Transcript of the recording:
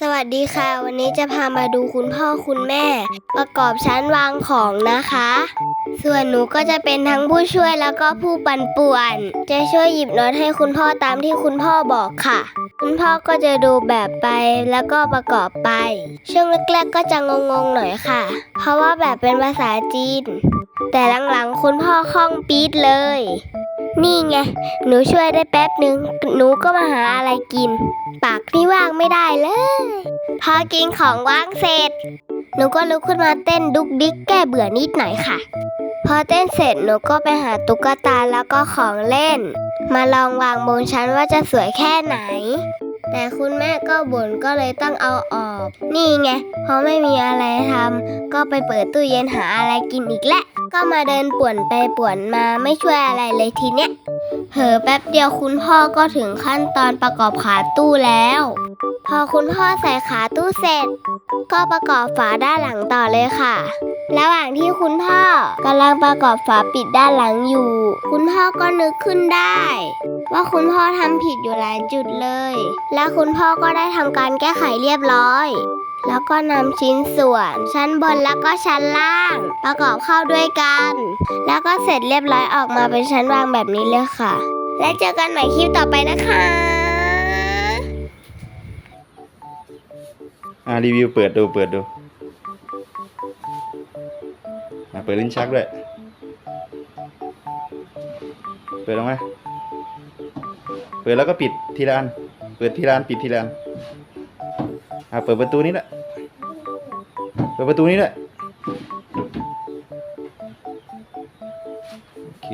สวัสดีค่ะ วันนี้จะพามาดูคุณพ่อคุณแม่ ประกอบชั้นวางของนะคะ ส่วนหนูก็จะเป็นทั้งผู้ช่วยแล้วก็ผู้ปันป่วน จะช่วยหยิบโน้ตให้คุณพ่อตามที่คุณพ่อบอกค่ะ คุณพ่อก็จะดูแบบไปแล้วก็ประกอบไป ช่วงแรกๆก็จะงงๆหน่อยค่ะ เพราะว่าแบบเป็นภาษาจีน แต่หลังๆคุณพ่อคล่องปี๊ดเลย นี่ไง หนูช่วยได้แป๊บหนึ่งหนูก็มาหาอะไรกิน ปากนี่ว่างไม่ได้เลย พอกินของว่างเสร็จ หนูก็ลุกขึ้นมาเต้นดุกดิกแก้เบื่อนิดหน่อยค่ะ พอเต้นเสร็จหนูก็ไปหาตุ๊กตาแล้วก็ของเล่น มาลองวางบนชั้นว่าจะสวยแค่ไหน แต่คุณแม่ก็บ่นก็เลยต้องเอาออก นี่ไงเพราะไม่มีอะไรทำก็ไปเปิดตู้เย็นหาอะไรกินอีกและ ก็มาเดินป่วนไปป่วนมาไม่ช่วยอะไรเลยทีเนี้ยเผลอแป๊บเดียวคุณพ่อก็ถึงขั้นตอนประกอบขาตู้แล้ว พอคุณพ่อใส่ขาตู้เสร็จ ก็ประกอบฝาด้านหลังต่อเลยค่ะระหว่างที่คุณพ่อกำลังประกอบฝาปิดด้านหลังอยู่ คุณพ่อก็นึกขึ้นได้ ว่าคุณพ่อทำผิดอยู่หลายจุดเลย และคุณพ่อก็ได้ทำการแก้ไขเรียบร้อย แล้วก็นำชิ้นส่วน ชั้นบนแล้วก็ชั้นล่าง ประกอบเข้าด้วยกัน แล้วก็เสร็จเรียบร้อยออกมาเป็นชั้นวางแบบนี้เลยค่ะ และเจอกันใหม่คลิปต่อไปนะคะอ่ารีวิวเปิดดูเปิดดูอ่าเปิดลิ้นชักด้วย เปิดออกม เปิดแล้วก็ปิดทีละอัน เปิดทีละอันปิดทีละอันอ่าเปิดประตูนี้แหละเปิดประตูนี้แหละโอเค